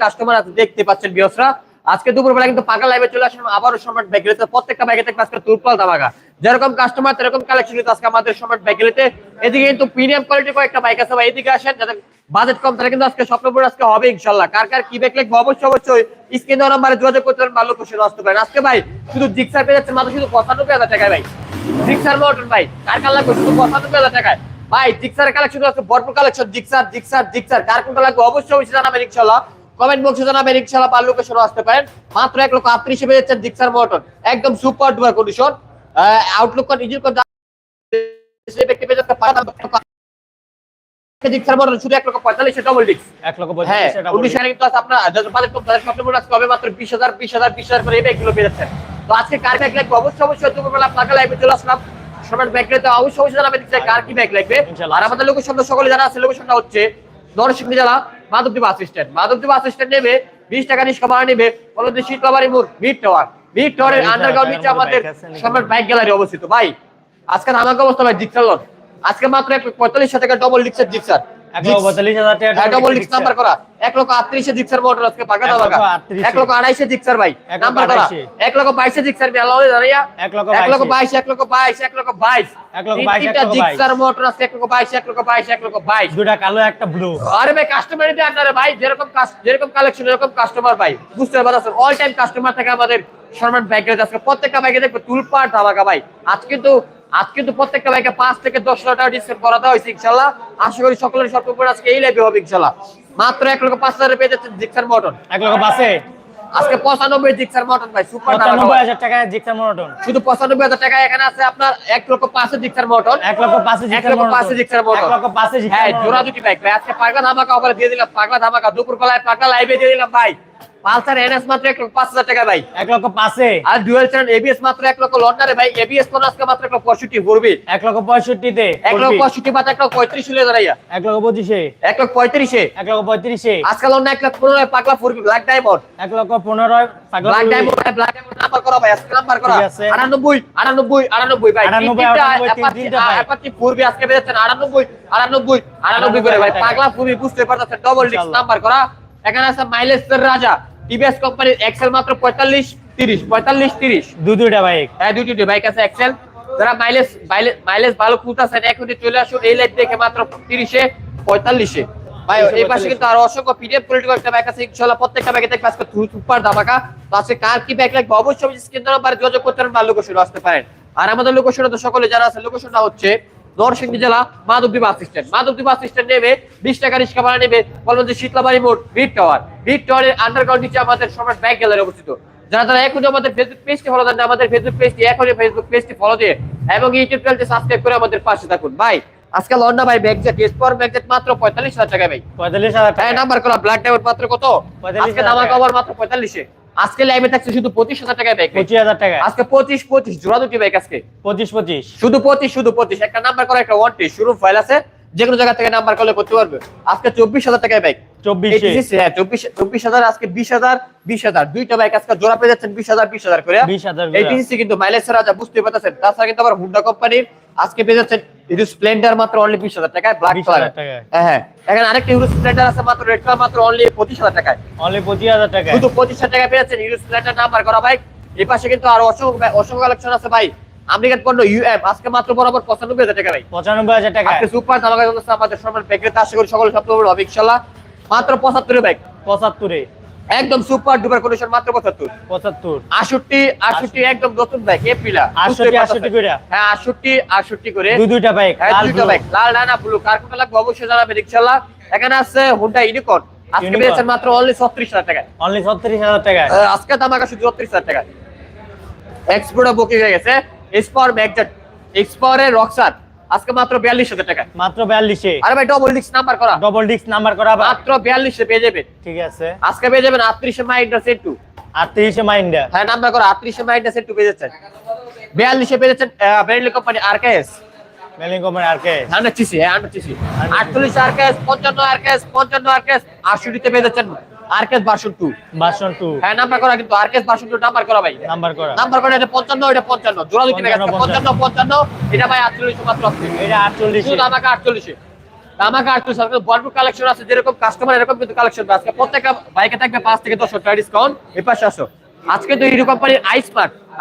Customer আছে, দেখতে পাচ্ছেন বিয়সরা আজকে দুপুরবেলা কিন্তু পাকা লাইভে চলে আসলাম, আবারও সম্রাট ব্যাগেলিতে প্রত্যেকটা ব্যাগে থেকে আজকে তুলপাল দামাকা যেরকম কাস্টমার সেরকম কালেকশন কিন্তু আজকে আমাদের সম্রাট ব্যাগেলিতে এদিকে কিন্তু প্রিমিয়াম কোয়ালিটির কয়েকটা বাইক আছে ভাই, এদিকে আসেন, যাদের বাজেট কম, তারা কিন্তু আজকে স্বপ্নপুর আজকে হবে ইনশাল্লাহ কার কার কি ব্যাগ লাগবে অবশ্যই অবশ্যই স্ক্রিন নাম্বারে যোগাযোগ করতে পারেন ভালো খুশি আসতে পারেন আজকে ভাই, শুধু জিক্সার পেয়ে যাচ্ছে, মাত্র শুধু পঁচানব্বই হাজার টাকায় ভাই। জিক্সার মোটর ভাই, কার কার লাগবে? শুধু পঁচানব্বই হাজার টাকায়। ভাই জিক্সার কালেকশন আছে, ভরপুর কালেকশন জিক্সার জিক্সার জিক্সার কার কোনটা লাগবে? অবশ্যই অবশ্যই জানাবেন ইনশাল্লাহ কমেন্ট বক্সে জানাবেন ইনশাল্লাহ পার লোকেশনে আসতে পারেন। মাত্র এক লক্ষ আটত্রিশে পেয়ে যাচ্ছেন জিক্সার মোটর একদম সুপার ডুপার কন্ডিশন আউটলুক করে আজকে কার ব্যাগ লাগবে? অবশ্যই অবশ্যই দুপুরবেলা আপনাকে লাইভে চলে আসলাম। সবার ব্যাগ লাগবে অবশ্যই অবশ্যই জানাবেন কার কি ব্যাগ লাগবে। ইনশাআল্লাহ। আর আমাদের লোকেশন সকলে জানা আছে লোকেশনটা হচ্ছে নরসিংদী জেলা। Madhabdi bus stand Madhabdi bus stand নেবে বিশ টাকা নিষ্কা ভাড়া নেবে বলতে শীতলাবাড়ি মোড় মিড টাওয়ার মিড টাওয়ারের আন্ডারগ্রাউন্ড নিচে আমাদের সম্রাট বাইক গ্যালারি অবস্থিত। ভাই আজকে আমাকে অবস্থা ভাই জিক্সার আজকে মাত্র এক পঁয়তাল্লিশ টাকা ডবল ডিক্সের জিক্সার এক লক্ষ পঁয়তাল্লিশ হাজার টাকা হ্যাঁ, ডবল ডিক্স নাম্বার করা এক লক্ষ আটত্রিশে জিক্সার মোটর আজকে পাকা এক দাও লক্ষ পাকা আটত্রিশে। এক লক্ষ আড়াইশে জিক্সার ভাই এক লক্ষ নাম্বার করা এক লক্ষ বাইশে জিক্সার এক লক্ষ বাইশে। এক লক্ষ বাইশ এক বাইশ। জিক্সার মোটর আছে এক লক্ষ বাইশ এক লক্ষ বাইশ এক লক্ষ বাইশ দুটা কালো একটা ব্লু আরে ভাই কাস্টমার আপনারা ভাই যেরকম যেরকম কালেকশন এরকম কাস্টমার ভাই বুঝতে পারছেন অল টাইম কাস্টমার থাকে আমাদের শর্মান ব্যাগের আজকে প্রত্যেকটা ব্যাগে দেখবে তুলপাট ধামাকা ভাই আজ কিন্তু আজ কিন্তু প্রত্যেকটা ব্যাগে পাঁচ থেকে দশ হাজার টাকা ডিসকাউন্ট করা দেওয়া হয়েছে ইনশাল্লাহ আশা করি সকলের স্বপ্ন করে আজকে এই লাইভে হবে ইনশাল্লাহ মাত্র এক লক্ষ পাঁচ হাজার পেয়ে যাচ্ছে জিক্সার মটন এক লক্ষ পাঁচে? আজকে পঁচানব্বই জিক্সার মটন ভাই সুপার পঁচানব্বই হাজার টাকা জিক্সার মনোটন শুধু পঁচানব্বই হাজার টাকা এখানে আছে আপনার এক লক্ষ পাঁচের জিক্সার মটন এক লক্ষ পাঁচে এক লক্ষ পাঁচে জিক্সার মোটর এক লক্ষ পাঁচে হ্যাঁ জোড়া দুটি বাইক ভাই। আজকে পাগলা ধামাকা অফারে দিয়ে দিলাম পাগলা ধামাকা। দুপুর বেলায় পাগলা লাইভে দিয়ে দিলাম ভাই। পালসার এনএস মাত্র এক লক্ষ পাঁচ হাজার টাকা ভাই এক লক্ষ পাঁচে আর ডুয়েল চ্যানেল এবিএস মাত্র এক লক্ষ লন্ডারে ভাই এবিএস কোন আজকে মাত্র এক লক্ষ পঁয়ষট্টি পড়বে এক লক্ষ পঁয়ষট্টিতে এক লক্ষ পঁয়ষট্টি বাদ এক লক্ষ পঁয়ত্রিশ হলে দাঁড়াইয়া এক লক্ষ পঁচিশে এক লক্ষ পঁয়ত্রিশে এক লক্ষ পঁয়ত্রিশে আজকে লন্ডন এক লক্ষ পনেরো পাগলা ফুরবি ব্ল্যাক ডায়মন্ড এক লক্ষ পনেরো পাগলা black diamond black diamond number করা ভাই আজকে নাম্বার করা ঠিক আছে। আটানব্বই আটানব্বই আটানব্বই ভাই আটানব্বই, আটানব্বই, তিন তিনটা অ্যাপাচি ফুরবি আজকে বেরোচ্ছেন আটানব্বই আটানব্বই আটানব্বই করে ভাই। পাগলা ফুরবি বুঝতে পারতেছেন ডবল ইনশাআল্লাহ। নাম্বার করা এখানে আছে মাইলেজ রাজা। টিভিএস কোম্পানির এক্সেল মাত্র পঁয়তাল্লিশ তিরিশ পঁয়তাল্লিশ তিরিশ। দু দুইটা বাইক হ্যাঁ দুটি দুটি বাইক আছে এক্সেল যারা মাইলেজ মাইলেজ ভালো খুঁজতেছেন এখনই চলে আসুন এই লাইট দেখে মাত্র তিরিশে পঁয়তাল্লিশে। ভাই এই পাশে কিন্তু আরও অসংখ্য পিডিএফ পলিটিক্যাল একটা ব্যাগ আছে। ইনশাআল্লাহ প্রত্যেকটা ব্যাগে দেখবে আজকে সুপার ধামাকা। তো আজকে কার কি ব্যাগ লাগবে অবশ্যই স্ক্রিন নাম্বারে যোগাযোগ করতে পারেন বা লোকেশনে আসতে পারেন। আর আমাদের লোকেশনে তো সকলে যারা আছে লোকেশনটা হচ্ছে নরসিংদী জেলা Madhabdi bus stand. Madhabdi bus stand নেবে বিশ টাকা রিক্সা ভাড়া নেবে বলবেন যে শীতলাবাড়ি মোড় মিড টাওয়ার। মিড টাওয়ারের আন্ডারগ্রাউন্ড নিচে আমাদের সম্রাট ব্যাগ গ্যালারি অবস্থিত। যারা যারা এখনই আমাদের ফেসবুক পেজটি ফলো দেন আমাদের ফেসবুক পেজটি এখনই ফেসবুক পেজটি ফলো দিয়ে এবং ইউটিউব চ্যানেলটি সাবস্ক্রাইব করে আমাদের পাশে থাকুন। ভাই আজকে লন্ডা ভাই ব্যাগজেট স্পর ব্যাগজেট মাত্র পঁয়তাল্লিশ হাজার টাকা ভাই। পঁয়তাল্লিশ হাজার টাকা নাম্বার করা ব্ল্যাক ডায়মন্ড মাত্র কত? 45,000 আজকে দামা। কভার মাত্র পঁয়তাল্লিশে। আজকে লাইভে থাকছে শুধু পঁচিশ হাজার টাকায় ব্যাগ পঁচিশ হাজার টাকা আজকে পঁচিশ পঁচিশ জোড়া দুটি ব্যাগ আজকে। পঁচিশ পঁচিশ। শুধু পঁচিশ শুধু পঁচিশ। একটা নাম্বার করা একটা ওয়ান শুরু ফাইল আছে। যে কোনো জায়গা থেকে নাম্বার করলে করতে পারবে। আজকে চব্বিশ হাজার টাকায় বাইক চব্বিশে। হ্যাঁ চব্বিশ হাজার আজকে বিশ হাজার বিশ হাজার। দুইটা বাইক আজকে জোড়া পেয়ে যাচ্ছেন বিশ হাজার বিশ হাজার করে। বিশ হাজার কিন্তু মাইলেজ রাজা বুঝতে পারতেছেন। তাছাড়া কিন্তু আবার হুন্ডা কোম্পানির আজকে পেয়ে যাচ্ছেন হিরো স্প্লেন্ডার মাত্র অনলি বিশ হাজার টাকায় ব্ল্যাক কালার হ্যাঁ এখানে আরেকটা হিরো স্প্লেন্ডার আছে মাত্র রেড কালার মাত্র অনলি পঁচিশ হাজার টাকায়। অনলি পঁচিশ হাজার টাকা শুধু পঁচিশ হাজার টাকা পেয়েছেন হিরো স্প্লেন্ডার নাম্বার করা বাইক এই পাশে কিন্তু আরও অসংখ্য অসংখ্য কালেকশন আছে ভাই। আমেরিকান পণ্য ইউএম আজকে মাত্র বরাবর পঁচানব্বই হাজার টাকা ভাই পঁচানব্বই হাজার টাকা আজকে সুপার ধামাকা আমাদের সম্মান প্যাকেটে আশা করি সকল হবে ইনশাল্লাহ। মাত্র পঁচাত্তর বাইক পঁচাত্তরে। একদম সুপার ডুপার কন্ডিশন মাত্র পঁচাত্তর। পঁচাত্তর। আটষট্টি আটষট্টি একদম নতুন বাইক এপ্রিলা আটষট্টি, আটষট্টি করে। হ্যাঁ আটষট্টি আটষট্টি করে। দুই দুইটা বাইক হ্যাঁ লাল দুইটা বাইক লাল ডানা ব্লু কার কোনটা লাগবে অবশ্যই জানাবেন ইনশাল্লাহ। এখানে আছে হুন্ডা ইউনিকর্ন আজকে Unicorn। পেয়েছেন মাত্র অনলি ছত্রিশ হাজার টাকায়। অনলি ছত্রিশ হাজার টাকা আহ, আজকে শুধু ছত্রিশ হাজার টাকা এক্সপোর্টে বুকিং হয়ে গেছে। এক্সপোর ম্যাগজেট এক্সপোরের রক্সার আজকে মাত্র বিয়াল্লিশ হাজার টাকা। মাত্র বিয়াল্লিশে। আরে ভাই ডবল ডিস্ক নাম্বার করা। ডবল ডিস্ক নাম্বার করা মাত্র বিয়াল্লিশে পেয়ে যাবেন। ঠিক আছে। আজকে পেয়ে যাবেন আটত্রিশে মাইন্ডা সেট টু আটত্রিশে মাইন্ডা হ্যাঁ নাম্বার করা আটত্রিশে মাইন্ডা সেট টু পেয়ে যাচ্ছেন। বিয়াল্লিশে পেয়ে যাচ্ছেন ব্র্যান্ডলি company RKS mailing company R K hundred CC হ্যাঁ হান্ড্রেড সিসি 100 আটচল্লিশ আরকেএস পঞ্চান্ন আরকেএস পঞ্চান্ন আরকেএস আটষট্টিতে পেয়ে যাচ্ছেন। ভার্সন টু হ্যাঁ নাম্বার করা কিন্তু ভার্সন টু নাম্বার করা ভাই। নাম্বার করা। নাম্বার করা এটা পঞ্চান্ন এটা পঞ্চান্ন। জোড়া দুটি 55, পঞ্চান্ন পঞ্চান্ন। এটা ভাই আটচল্লিশ মাত্র আপনি এটা আটচল্লিশে। শুধু আমাকে আটচল্লিশে। আমাকে আর আজকে ভরপুর কালেকশন আছে যেরকম কাস্টমার এরকম কিন্তু কালেকশন প্রত্যেকটা বাইকে থাকবে পাঁচ থেকে দশ টাকা ডিসকাউন্ট এই পাশে আসো। আজকে তো হিরো কোম্পানির আইস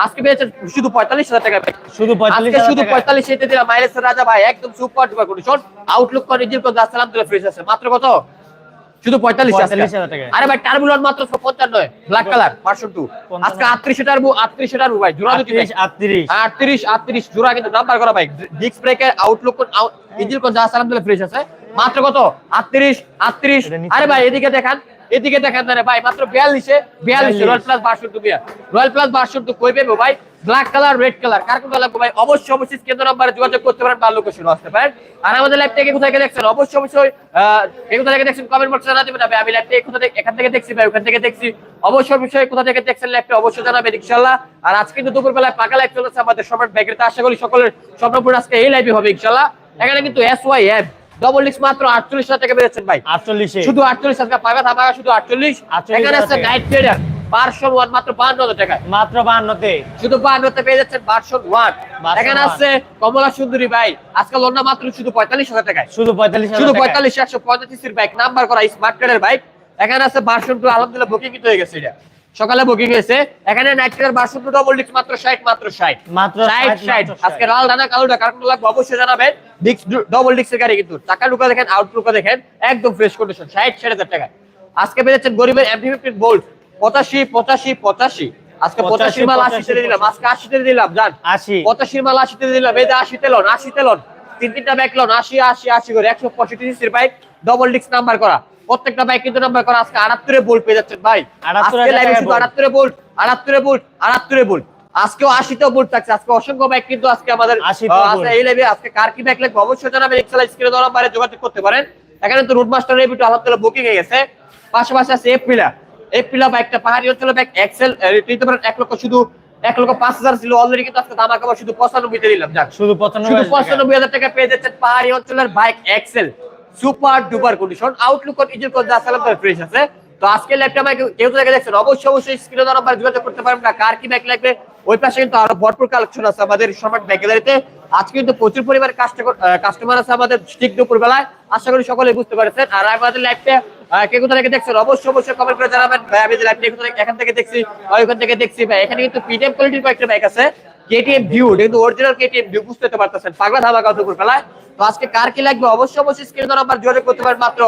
আজকে পেয়েছে শুধু পঁয়তাল্লিশ হাজার টাকা শুধু আজকে শুধু পঁয়তাল্লিশ এতে দিলাম। মাইলেজ রাজা ভাই একদম সুপার ডুপার কন্ডিশন আউটলুক সালাম দিলে ফ্রিজ আছে। মাত্র কত? শুধু পঁয়তাল্লিশ আরে ভাই টার্বুলার মাত্র পঞ্চান্ন ব্ল্যাক কালার পাঁচশো টু আজকে আটত্রিশ টার্বু আটত্রিশ টার্বু ভাই জোড়া দুটি আটত্রিশ আটত্রিশ। আটত্রিশ জোড়া কিন্তু নাম্বার করা ভাই। ডিস্ক ব্রেকের আউটলুক ইঞ্জিন কোন যা সালাম দিলে ফ্রিজ আছে। মাত্র কত? আটত্রিশ আটত্রিশ। আরে ভাই এদিকে দেখান। এদিকে দেখেন না ভাই মাত্র বিয়াল্লিশে বিয়াল্লিশে রয়্যাল প্লাস বারশো টু বিয়া। রয়্যাল প্লাস বারশো টু কই পেবো ভাই? ব্ল্যাক কালার রেড কালার কার কোনটা লাগবে ভাই? অবশ্যই অবশ্যই কেন্দ্র নাম্বারে যোগাযোগ করতে পারেন বা লোকেশন আসতে পারেন। আর আমাদের লাইভ থেকে কোথায় দেখছেন? অবশ্যই অবশ্যই কোথা থেকে দেখছেন কমেন্ট বক্সে জানাতে পারবেন ভাই আমি লাইভ থেকে কোথা থেকে এখান থেকে দেখছি ভাই ওখান থেকে দেখছি। অবশ্যই অবশ্যই কোথা থেকে দেখছেন লাইভটা অবশ্যই জানাবেন ইনশাআল্লাহ। আর আজকে কিন্তু দুপুরবেলায় পাকা লাইভ চলেছে আমাদের সবার ব্যাগের আশা করি সকলের স্বপ্নপুর আজকে এই লাইভই হবে ইনশাআল্লাহ। এখানে কিন্তু এস ওয়াই এফ ডবল মাত্র আটচল্লিশ হাজার টাকা বেড়েছেন ভাই। আটচল্লিশে শুধু আটচল্লিশ ধামাকা শুধু আটচল্লিশ। 48 এখানে আছে টাকা। নাইট ট্রেডার ওয়ান মাত্র টাকায়। মাত্র বাহান্নতে শুধু পেয়ে যাচ্ছেন ওয়ান এখানে আছে কমলা সুন্দরী ভাই। আজকে লোনটা মাত্র শুধু পঁয়তাল্লিশ হাজার টাকায়। শুধু পঁয়তাল্লিশ শুধু পঁয়তাল্লিশ একশো পঁয়তাল্লিশের বাইক নাম্বার করা স্মার্ট কার্ডের বাইক এখানে আছে ভার্সন টু আলহামদুলিল্লাহ বুকিং হয়ে গেছে এটা। সকালে বুকিং হয়েছে। এখানে knight trader version two double ডিক্স মাত্র ষাট মাত্র ষাট। মাত্র ষাট 60, ষাট। আজকে লাল ডানা কালো ডানা কার লাগবে অবশ্যই জানাবেন। ডবল ডিক্সের গাড়ি কিন্তু। টাকা লুকা দেখেন আউটলুকা দেখেন একদম ফ্রেশ কন্ডিশন ষাট ষাট হাজার টাকা আজকে পেয়েছেন গরিবের ফিফটিন বোল্ট পঁচাশি পঁচাশি পঁচাশি। আজকে পঁচাশি মাল আশিতে দিলাম আজকে আশিতে দিলাম জান আশি। পঁচাশির মাল আশিতে দিলাম এই যে আশিতে লোন আশিতে লোন তিন তিনটা বাইক লোন আশি আশি আশি করে একশো পঁয়ষট্টি সিসির বাইক ডবল ডিস্ক নাম্বার করা। প্রত্যেকটা বাইক কিন্তু নাম্বার করা আজকে আটাত্তরে বোল্ট পেয়ে যাচ্ছেন ভাই। আজকে লাইভে শুধু আটাত্তরে বোল্ট আটাত্তরে বোল্ট আটাত্তরে বোল্ট আজকেও বোল্ট থাকছে আজকে অসংখ্য বাইক কিন্তু আজকে আমাদের 80 তেও আহ, bolt। আছে এই লাইভে আজকে কার কি বাইক লাগবে অবশ্যই জানাবেন এক্সেল স্ক্রিনে নাম্বারে যোগাযোগ করতে পারেন। এখানে তো রুট মাস্টার আলহামদুলিল্লাহ বুকিং হয়ে গেছে। পাশাপাশি আছে এপ্রিলা এপ্রিলা বাইকটা পাহাড়ি অঞ্চলের বাইক এক্সেল নিতে পারেন এক লক্ষ শুধু এক লক্ষ পাঁচ হাজার ছিল অলরেডি কিন্তু আজকে দাম শুধু পঁচানব্বইতে দিলাম যাক। শুধু পঁচানব্বই হাজার টাকা। পেয়ে যাচ্ছেন পাহাড়ি অঞ্চলের bike Excel super duper condition outlook engine fresh আছে। তো আজকে ল্যাপটপ কেউ তো দেখছেন অবশ্যই অবশ্যই স্ক্রিনে নাম্বার যোগাযোগ করতে পারেন না। কার কি ব্যাগ লাগবে? ওই পাশে কিন্তু আরও ভরপুর কালেকশন আছে আমাদের সম্রাট ব্যাগেলারিতে আজকে কিন্তু প্রচুর পরিমাণে কাস্টমার আছে আমাদের ঠিক দুপুর বেলায় আশা করি সকলে বুঝতে পারছেন। আর আমাদের লাইভটা কে কোথা থেকে দেখছেন? অবশ্যই অবশ্যই কমেন্ট করে জানাবেন। এখান থেকে দেখছি ওইখান থেকে দেখছি। ভাই, এখানে কিন্তু পিডিএম কোয়ালিটির কয়েকটা বাইক আছে। কেটিএম ভিউ কিন্তু অরিজিনাল কেটিএম ভিউ বুঝতে পারতেছেন। পাগলা ধামাকা দুপুর বেলায় তো আজকে কার কি লাগবে? অবশ্যই অবশ্যই স্ক্রিনে দেওয়া নাম্বার যোগাযোগ করতে পারেন মাত্র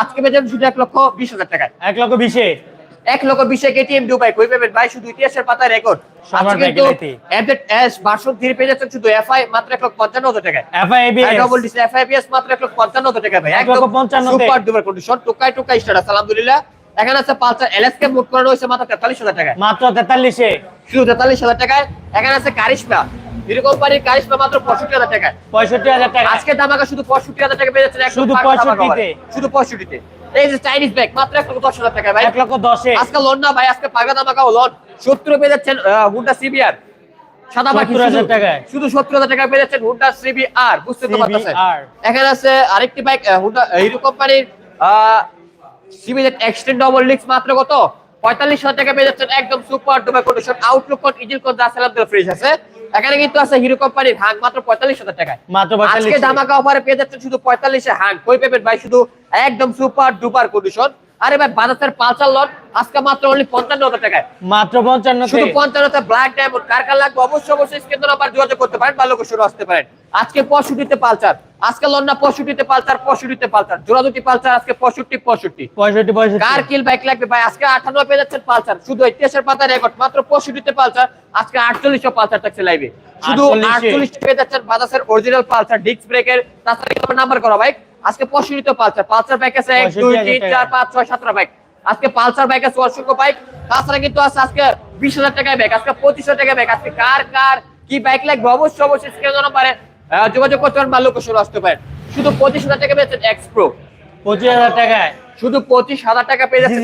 আজকে বেজেন শুধু এক লক্ষ বিশ হাজার টাকায়। এক লক্ষ বিশে? এক লক্ষ বিশে কেটিএম ভিউ বাইক ওই পাবেন ভাই শুধু ইতিহাসের পাতায় রেকর্ড আজকে কিন্তু। এস ভার্সন থ্রি পেয়ে যাচ্ছেন শুধু এফআই মাত্র এক লক্ষ পঞ্চান্ন হাজার টাকায়। FI ABS double disc FIPS মাত্র এক লক্ষ পঞ্চান্ন হাজার টাকা ভাই। এক লক্ষ একদম পঞ্চান্নতে। সুপার ডুপার কন্ডিশন স্টার্ট আছে আলহামদুলিল্লাহ। এখানে আছে পালসার এলএসকে মুভ করানো হয়েছে মাত্র তেতাল্লিশ হাজার টাকায়। মাত্র তেতাল্লিশে। শুধু তেতাল্লিশ হাজার টাকায়। এখানে আছে কারিশমা হিরো কোম্পানির কারিশমা মাত্র পঁয়ষট্টি হাজার টাকায়। পঁয়ষট্টি হাজার টাকা। আজকে দামাকা শুধু পঁয়ষট্টি হাজার টাকা পেয়ে শুধু ফাঁকা দামাকা 65 তে। ভাই। শুধু পঁয়ষট্টিতে। এই যে চাইনিজ ব্যাগ মাত্র এক লক্ষ দশ হাজার টাকা ভাই। এক লক্ষ দশে। আজকে লোন না ভাই আজকে পাগা দামাকা লোন। সত্তর পেয়ে যাচ্ছেন হুন্ডা সিবিআর সাদা বাকি শুধু- সত্তর হাজার টাকা পেয়ে যাচ্ছেন হুন্ডা সিবিআর বুঝতে তো পারতেছেন। এখানে আছে আরেকটি বাইক হুন্ডা হিরো কোম্পানির সিবিজেড এক্সটেন্ড ডবল মাত্র কত? পঁয়তাল্লিশ হাজার টাকা পেয়ে যাচ্ছেন একদম super duper condition outlook engine code যা সালাম আছে। এখানে কিন্তু আছে হিরো কোম্পানির হাঁক মাত্র পঁয়তাল্লিশ হাজার টাকায়। মাত্র আজকে ধামাকা অফারে পেয়ে যাচ্ছেন শুধু পঁয়তাল্লিশে হাঁক কই পেবেন ভাই? শুধু একদম সুপার ডুপার কন্ডিশন আরে ভাই বাজাজের পালসার লট আজকে মাত্র অনলি পঞ্চান্ন হাজার টাকায়। মাত্র পঞ্চান্ন শুধু ব্ল্যাক ডায়মন্ড কার কার লাগবে? অবশ্যই অবশ্যই নাম্বার যোগাযোগ করতে পারেন বা লোকেশনে আসতে পারেন। আজকে পঁয়ষট্টিতে পালসার। আজকে লন্ডা পঁয়ষট্টিতে পালসার পঁয়ষট্টিতে জোড়া দুটি পালসার আজকে পঁয়ষট্টি পঁয়ষট্টি। পঁয়ষট্টি পঁয়ষট্টি। কার কিল বাইক লাগবে ভাই? আজকে আঠান্ন পেয়ে যাচ্ছেন পালসার। শুধু ইতিহাসের পাতা রেকর্ড মাত্র পঁয়ষট্টিতে পালসার। আজকে আটচল্লিশশো পালসার থাকছে লাইভে শুধু 48 আটচল্লিশ পেয়ে যাচ্ছেন বাজাজের অরিজিনাল পালসার ডিস্ক ব্রেকের তাছাড়া নাম্বার করা বাইক আজকে পঁয়ষট্টিতে পালসার। পালসার বাইক আছে এক দুই 65,000 তিন। চার পাঁচ ছয় সাতটা বাইক আজকে পালসার বাইক আছে অসংখ্য বাইক তাছাড়া কিন্তু আছে আজকে বিশ হাজার টাকায় বাইক আজকে পঁচিশ হাজার টাকায় বাইক আজকে কার কার কি বাইক লাগবে? অবশ্যই অবশ্যই স্ক্রিনে জানাতে পারেন আহ, যোগাযোগ করতে পারেন বা লোকেশনে আসতে পারেন। শুধু পঁচিশ হাজার টাকা পেয়েছেন এক্স প্রো পঁচিশ হাজার টাকায়? শুধু পঁচিশ হাজার টাকা পেয়ে যাচ্ছে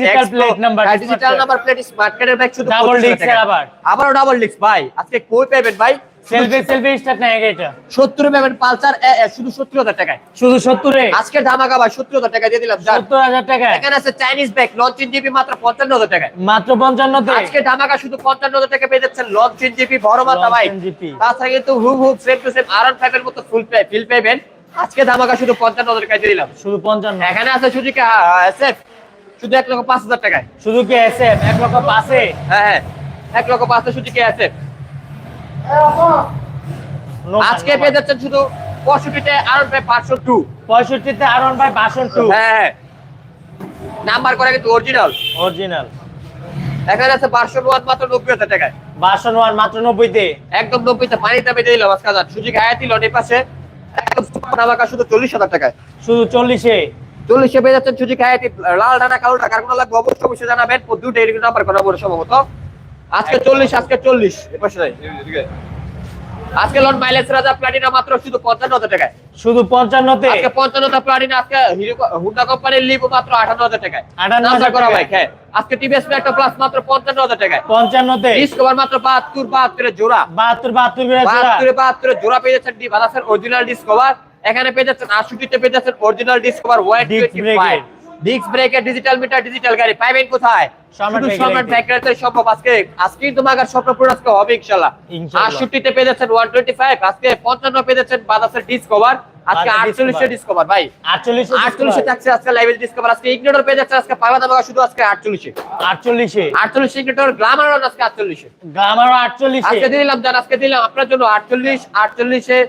ডিজিটাল নাম্বার প্লেট স্মার্ট কার্ডের ব্যাগ শুধু Double 25,000 disc আবার। আবারও ডাবল ডিস্ক ভাই আজকে কই পাবেন ভাই? সেলফি সেলফি স্টার্ট আগে এটা। সত্তর পাবেন পালসার শুধু সত্তর হাজার টাকায়। শুধু সত্তরে? আজকে ধামাকা ভাই সত্তর হাজার টাকা দিয়ে দিলাম যান। সত্তর হাজার টাকায়? এখানে আছে চাইনিজ ব্যাগ লঞ্চিন জিবি মাত্র পঞ্চান্ন হাজার টাকায়। মাত্র পঞ্চান্নতে? আজকে ধামাকা শুধু পঞ্চান্ন হাজার টাকা পেয়ে যাচ্ছেন লঞ্চিন জিবি বড় মাথা ভাই। তাছাড়া কিন্তু হুব হুব same to same R five এর মতো ফুল ফিল পাবেন আজকে ধামাকা শুধু পঞ্চান্ন হাজার টাকা দিয়ে দিলাম। শুধু পঞ্চান্ন। এখানে আছে সুজুকি এসএফ শুধু এক লক্ষ পাঁচ হাজার টাকায়। শুধু কি এসএফ এক লক্ষ পাঁচে? হ্যাঁ হ্যাঁ। এক লক্ষ পাঁচ হাজার সুজুকি এসএফ আজকে পেয়ে যাচ্ছেন শুধু পঁয়ষট্টিতে আর পাঁচশো টু পঁয়ষট্টিতে আর বাই বাসন টু হ্যাঁ হ্যাঁ। নাম্বার করা কিন্তু অরিজিনাল অরিজিনাল এখানে আছে বারশো ওয়ান মাত্র নব্বই হাজার টাকায়। বাসন ওয়ান মাত্র নব্বইতে। একদম নব্বইতে পানি দামে দিয়ে দিলাম আজকে হাজার। সুজুকি আয়াতি পাশে একদম ধামাকা শুধু চল্লিশ হাজার টাকায়। শুধু চল্লিশে। চল্লিশে পেয়ে যাচ্ছেন সুজুকি আয়াতি লাল ডানা কালো টাকার কোনো লাগবে অবশ্যই অবশ্যই জানাবেন। দুটো এরকম নাম্বার করা বলে সম্ভবত। আজকে চল্লিশ আজকে চল্লিশ। আজকে মাইলেজ রাজা প্লাটিনা মাত্র শুধু পঞ্চান্ন হাজার টাকায় শুধু পঞ্চান্নতে? আজকে পঞ্চান্নটা প্লাটিনা আজকে হুন্ডা কোম্পানির মাত্র আঠান্ন হাজার টাকায় 58,000 নাম্বার করা বাইক হ্যাঁ। আজকে টিভিএস প্লাস মাত্র পঞ্চান্ন হাজার টাকায় পঞ্চান্নতে? ডিসকভার মাত্র বাহাত্তর বাহাত্তরের জোড়া। বাহাত্তর বাহাত্তর করে জোড়া। বাহাত্তরে বাহাত্তরে জোড়া পেয়ে যাচ্ছেন ডি বাদাসের অরিজিনাল ডিসকভার এখানে পেয়ে যাচ্ছেন আটষট্টিতে পেয়ে যাচ্ছেন original Discover wide twenty five. Disc ব্রেকের ডিজিটাল মিটার ডিজিটাল গাড়ি পাইবেন কোথায়? সম্রাট তে। আজকে আজকে স্বপ্ন আজকে হবে পেয়ে যাচ্ছেন পেয়ে যাচ্ছেন ডিসকভার। ডিসকভার ভাই। আটচল্লিশে আটচল্লিশে থাকছে আজকে ডিসকভার আজকে ইগনোটর পেয়ে যাচ্ছে আজকে শুধু ইগনোটর গ্লামার আজকে আজকে দিলাম জান আজকে দিলাম আপনার জন্য আটচল্লিশ আটচল্লিশে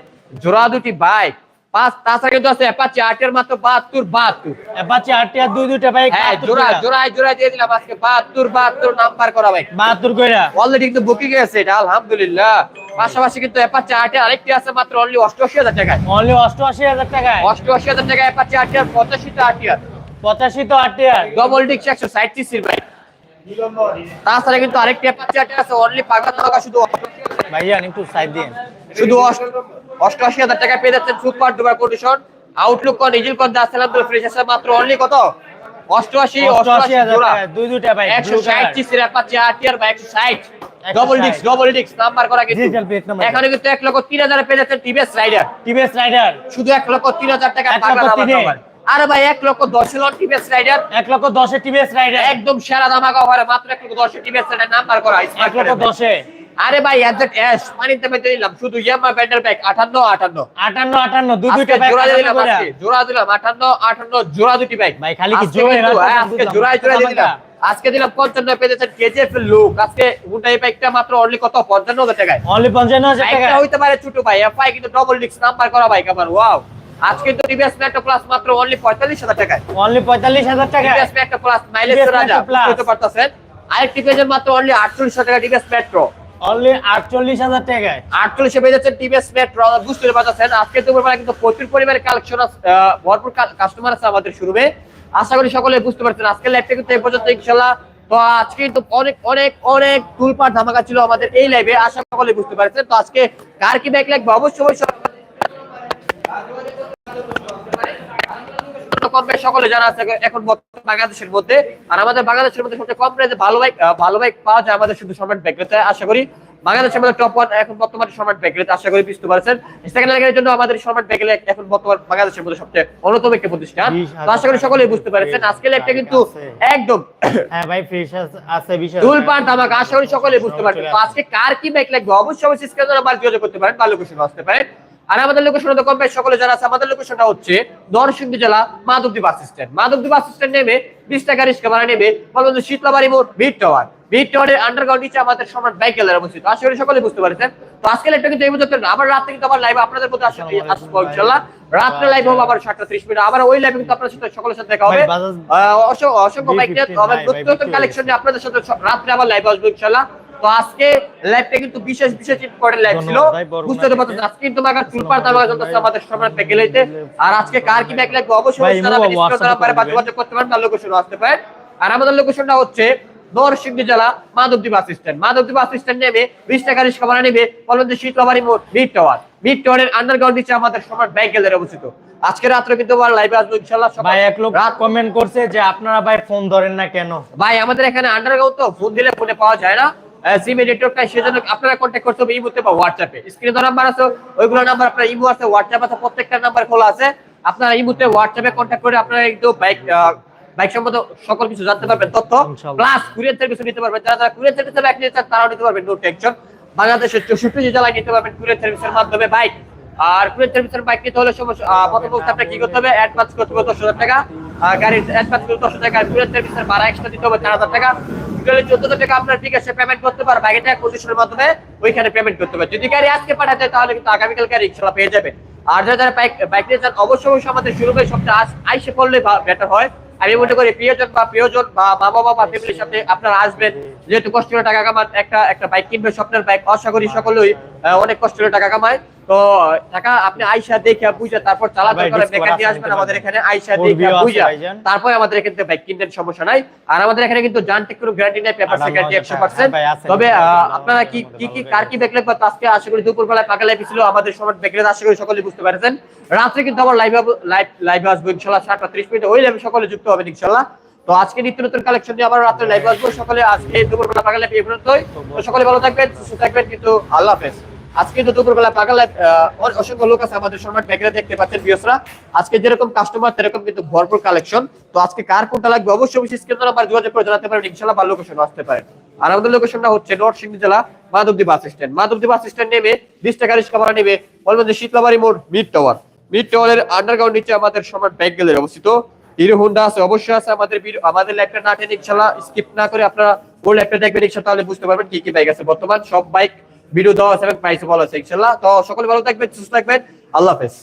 জোড়া দুটি বাইক পাঁচ তাছাড়া কিন্তু আছে অ্যাপাচি আটের মাত্র বাহাত্তর বাহাত্তর। অ্যাপাচি আটটি আর দুই দুইটা বাইক হ্যাঁ জোড়া জোড়ায় জোড়ায় দিয়ে দিলাম আজকে। বাহাত্তর বাহাত্তর নাম্বার করা বাইক বাহাত্তর কইরা। অলরেডি কিন্তু বুকিং আছে এটা আলহামদুলিল্লাহ। পাশাপাশি কিন্তু অ্যাপাচি আটের আরেকটি আছে মাত্র অনলি অষ্টআশি হাজার টাকায়। অনলি অষ্টআশি হাজার টাকায়। অষ্টআশি হাজার টাকায় অ্যাপাচি আটি আর পঁচাশিটা আটি আর। পঁচাশি তো আটটি আর। ডবল ডিক্স একশো ষাট সিসির বাইক তাছাড়া কিন্তু আরেকটি অ্যাপাচি আটি আছে অনলি টাকা শুধু 88 ভাইজান একটু সাইড দিন শুধু অষ্ট- অষ্টআশি হাজার টাকা পেয়ে যাচ্ছেন সুপার ডুবার কন্ডিশন আউটলুক কন ইজিল কন দা সালাম তো ফ্রেশ আছে মাত্র অনলি কত? অষ্টআশি অষ্টআশি হাজার জোড়া। দুই দুইটা ভাই একশো ষাট সিসির অ্যাপাচি আরটিআর বা একশো ষাট। 160 ডবল ডিক্স ডবল ডিক্স নাম্বার করা কিন্তু। এখানে কিন্তু এক লক্ষ তিন হাজার পেয়ে যাচ্ছেন টিভিএস রাইডার টিভিএস রাইডার শুধু এক লক্ষ তিন হাজার টাকা পাবেন পাগলা আরে ভাই এক লক্ষ দশ লক্ষ টিভিএস রাইডার। এক লক্ষ দশে টিভিএস রাইডার। একদম সেরা দামাকা অফারে মাত্র এক লক্ষ দশ টিভিএস রাইডার নাম্বার করা এক লক্ষ দশে আরে ভাই একজাক্ট অ্যাশ পানিতে মেতে দিলাম শুধু ইয়ামা ব্যান্ডার ব্যাগ আটান্ন আটান্ন। আটান্ন আটান্ন দুই আজকে দুইটা বাইক জোড়া দিলাম। আজকে জোড়া দিলাম 58 58 জোড়া দুটি বাইক ভাই, খালি কি কিন্তু, হ্যাঁ, আজকে। জোড়ায় জোড়ায় দিয়ে দিলাম। আজকে দিলাম 55 পেয়ে যাচ্ছেন কেজিএফ এর লুক আজকে হুন্ডাই বাইকটা মাত্র অনলি কত? 55000 টাকায়। অনলি পঞ্চান্ন হাজার টাকা বাইকটা হইতে পারে ছোট ভাই এফআই কিন্তু ডবল ডিক্স নাম্বার করা বাইক আমার। ওয়াও আজকে কিন্তু টিভিএস প্লাস মাত্র অনলি 45000 টাকায়। অনলি টিভিএস প্লাস মাইলেজ রাজা পারতেছেন? আরেকটি পেজের মাত্র অনলি 48000 টাকা টিভিএস মেট্রো অনলি আটচল্লিশ হাজার টাকায়। আটচল্লিশে পেয়ে যাচ্ছেন টিভিএস মেট্রো বুঝতে পারছেন আজকে দুপুরবেলা কিন্তু প্রচুর পরিমাণে কালেকশন ভরপুর কাস্টমার আছে আমাদের শুরুবে আশা করি সকলে বুঝতে পারছেন আজকে লাইভটা কিন্তু এই পর্যন্ত ইনশাল্লাহ তো আজকে অনেক অনেক অনেক ধামাকা ছিল আমাদের এই লাইভে আশা সকলে বুঝতে পারছেন। তো আজকে কার কি ব্যাক লাগবে? অবশ্যই কম বেশ সকলে জানা আছে এখন বাংলাদেশের মধ্যে আর আমাদের বাংলাদেশের মধ্যে সবচেয়ে কম প্রাইসে ভালো বাইক ভালো বাইক পাওয়া যায় আমাদের শুধু সম্রাট ব্যাকরিতে আশা করি বাংলাদেশের মধ্যে টপ ওয়ান এখন বর্তমানে সম্রাট ব্যাকরিতে আশা করি বুঝতে পারছেন। সেকেন্ড লাইনের জন্য আমাদের সম্রাট ব্যাকরি এখন বর্তমান বাংলাদেশের মধ্যে সবচেয়ে অন্যতম একটি প্রতিষ্ঠান। তো আশা করি সকলেই বুঝতে পারছেন আজকে লাইভটা কিন্তু একদম হ্যাঁ ভাই ফ্রেশ আছে বিশাল দুল পান আমাকে আশা করি সকলেই বুঝতে পারবেন তো আজকে কার কি বাইক লাগবে? অবশ্যই অবশ্যই স্ক্রিনে নাম্বার যোগাযোগ করতে পারেন লোকেশন আসতে পারেন আর আমাদের লোকেশন তো কম বেশ সকলে যারা আছে আমাদের লোকেশনটা হচ্ছে নরসিংদী জেলা Madhabdi bus stand Madhabdi bus stand নেমে বিশ টাকা রিক্সা ভাড়া নেবে বলবেন শীতলাবাড়ি মোড় বিট টাওয়ার বিট টাওয়ারের আন্ডারগ্রাউন্ড নিচে আমাদের সম্রাট বাইক গ্যালারি অবস্থিত। আশা করি সকলে বুঝতে পারছেন। তো আজকে কিন্তু এই পর্যন্ত না। আবার রাতে কিন্তু আবার লাইভ আপনাদের আসব রাত্রে লাইভ হবে আবার সাতটা ত্রিশ মিনিট। আবার ওই লাইভে কিন্তু আপনাদের সাথে সকলের সাথে দেখা হবে। আহ, অসংখ্য বাইক নিয়ে V15 নতুন ভাই, নতুন V15 কালেকশন নিয়ে আপনাদের সাথে রাত্রে আবার লাইভ আসব ইনশাল্লাহ তো আজকে লাইভটা কিন্তু বিশেষ বিশেষ ইম্পর্টেন্ট লাইভ ছিল। বুঝতে তো পারছেন আজকে কিন্তু মাগার চুলপার দামাগা চলতেছে আমাদের আর আজকে কার কি ব্যাগ লাগবে? অবশ্যই করতে পারেন বা লোকেশন আসতে পারেন। আর আমাদের লোকেশনটা হচ্ছে নরসিংদী জেলা Madhabdi bus stand. Madhabdi bus stand নেবে বিশ টাকা রিক্সা ভাড়া নেবে বলবেন শীতলাবাড়ি মোড় মিড টাওয়ার মিড টাওয়ারের আন্ডারগ্রাউন্ড নিচে আমাদের সম্রাট ব্যাংক গ্যালারি অবস্থিত। আজকে রাত্রে কিন্তু আবার লাইভে আসব ভাই এক লোক রাত কমেন্ট করছে যে আপনারা ভাই ফোন ধরেন না কেন? ভাই আমাদের এখানে আন্ডারগ্রাউন্ড তো ফোন দিলে ফোনে পাওয়া যায় না। সিম নেটওয়ার্কটা সেজন্য আপনারা কন্ট্যাক্ট করতে হবে ইমোতে বা হোয়াটসঅ্যাপে স্ক্রিনে তো নাম্বার আছে ওইগুলো নাম্বার আপনার ইমো আছে হোয়াটসঅ্যাপ আছে প্রত্যেকটা নাম্বার খোলা আছে। আপনারা ইমোতে হোয়াটসঅ্যাপে কন্ট্যাক্ট করে আপনারা একটু বাইক বাইক সম্বন্ধে সকল কিছু জানতে পারবেন তথ্য প্লাস কুরিয়ার সার্ভিস নিতে পারবেন। যারা যারা কুরিয়ার সার্ভিসে নিতে চান তারাও নিতে পারবেন নো টেনশন বাংলাদেশের চৌষট্টি জেলায় নিতে পারবেন কুরিয়ার সার্ভিসের মাধ্যমে বাইক আর কুড়ি সার্ভিসের বাইক নিতে হলে সমস্যা প্রথম অবস্থা আপনার কি করতে হবে? অ্যাডভান্স করতে হবে দশ হাজার টাকা। গাড়ির অ্যাডভান্স করতে দশ হাজার টাকা। কুড়ি সার্ভিসের ভাড়া এক্সট্রা দিতে হবে চার হাজার টাকা। টোটালি চোদ্দ টাকা আপনার ঠিক আছে পেমেন্ট করতে পারবে। বাইকটা কন্ডিশনের মাধ্যমে ওইখানে পেমেন্ট করতে হবে। যদি গাড়ি আজকে পাঠাতে হয়, তাহলে কিন্তু আগামীকাল গাড়ি ইনশাল্লাহ পেয়ে যাবেন আর যারা বাইক বাইক নিয়ে যান অবশ্যই আমাদের শুরুতে সবটা আস আইসে পড়লে বেটার হয়। আমি মনে করি প্রিয়জন বা প্রিয়জন বা মা বাবা বা ফ্যামিলির সাথে আপনারা আসবেন। যেহেতু কষ্ট করে টাকা কামান একটা একটা বাইক কিনবে স্বপ্নের বাইক আশা করি সকলেই অনেক কষ্ট করে টাকা কামায়। তো টাকা আপনি আইসা দেখে বুঝে তারপর চালাতে পারে বেকার দিয়ে আসবেন আমাদের এখানে আইসা দেখে বুঝে। তারপরে আমাদের এখান থেকে বাইক কিনতেন সমস্যা নাই। আর আমাদের এখানে কিন্তু যান্ত্রিক কোনো গ্যারান্টি নাই পেপার গ্যারান্টি একশো পার্সেন্ট হ্যাঁ। তবে আপনারা কি কি কি কার কি দেখলেন বা আজকে আশা করি দুপুরবেলায় পাকা লাইফ ছিল আমাদের সময় দেখলে আশা করি সকলে বুঝতে পারছেন। রাত্রে কিন্তু আমার লাইভ লাইভ লাইভ আসব ইনশাল্লাহ সাতটা ত্রিশ মিনিটে। ওই লাইভে সকলে যুক্ত হবেন ইনশাল্লাহ তো আজকে নিত্য নতুন কালেকশন নিয়ে আবার রাত্রে লাইভ আসব। সকলে আজকে দুপুরবেলা পাকা লাইফ এই পর্যন্তই তো সকলে ভালো থাকবেন, সুস্থ থাকবেন, কিন্তু আল্লাহ আজকে কিন্তু দুপুরবেলা পাকা লাইফ অসংখ্য লোক আছে আমাদের সময় ব্যাগরে দেখতে পাচ্ছেন বিয়সরা আজকে যেরকম কাস্টমার সেরকম কিন্তু ভরপুর কালেকশন তো আজকে কার কোনটা লাগবে? অবশ্যই অবশ্যই স্ক্রিন নাম্বার যোগাযোগ করে জানাতে পারেন। ইনশাল্লাহ বা লোকেশন আসতে পারেন আর আমাদের লোকেশনটা হচ্ছে নরসিংদী জেলা, Madhabdi bus stand Madhabdi bus stand নেমে বিশ টাকা রিক্সা ভাড়া নেবে বলবেন যে শীতলাবাড়ি মোড় মিড টাওয়ার মিড টাওয়ারের আন্ডারগ্রাউন্ড নিচে আমাদের সম্রাট ব্যাংক গ্যালারি অবস্থিত। হিরো হোন্ডা আছে, অবশ্যই আছে আমাদের আমাদের ল্যাপটপ না টেনে ইনশাল্লাহ স্কিপ না করে আপনারা ওর ল্যাপটপ দেখবেন ইনশাল্লাহ তাহলে বুঝতে পারবেন কি কি বাইক আছে। বর্তমান সব বাইক ভিডিও দেওয়া আছে এবং প্রাইস বলা আছে ইনশাল্লাহ তো সকলে ভালো থাকবেন, সুস্থ থাকবেন। আল্লাহ হাফেজ।